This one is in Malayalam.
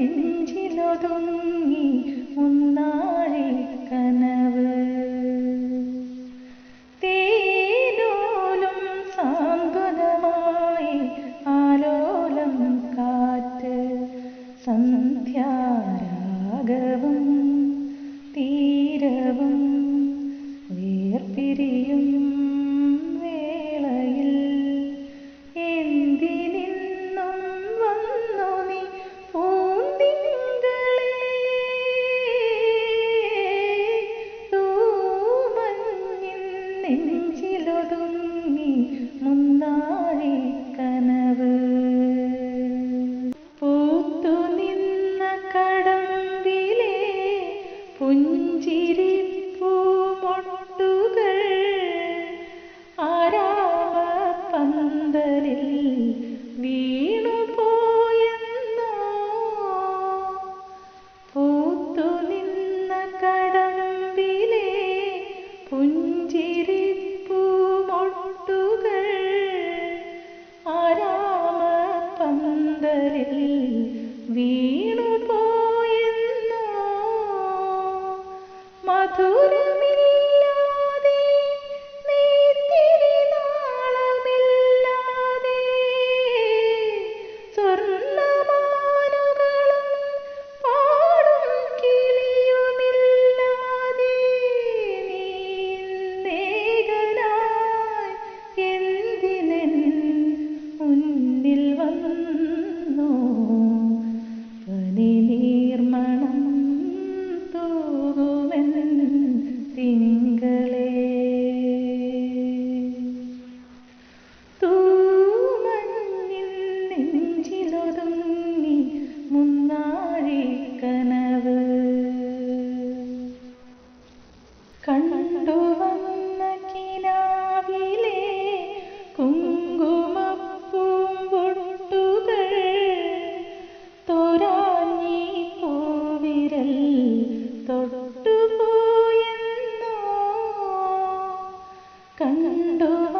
നെഞ്ചിലൊതുങ്ങി മുന്നാഴി കനവ്. തീരോലും സാന്ത്വനമായി ആലോലം കാറ്റ് സന്ധ്യാരാഗവും തീരവും നെഞ്ചിലൊതുങ്ങി മുന്നാ मधुर കണ്ടു കണ്ടുവന്ന കിനാവിലെ കുങ്കുമപ്പൂമ്പൊട്ടുകൾ തോരാഞ്ഞി പൂവിരൽ തൊട്ടുപോയെന്നോ? കണ്ടുവ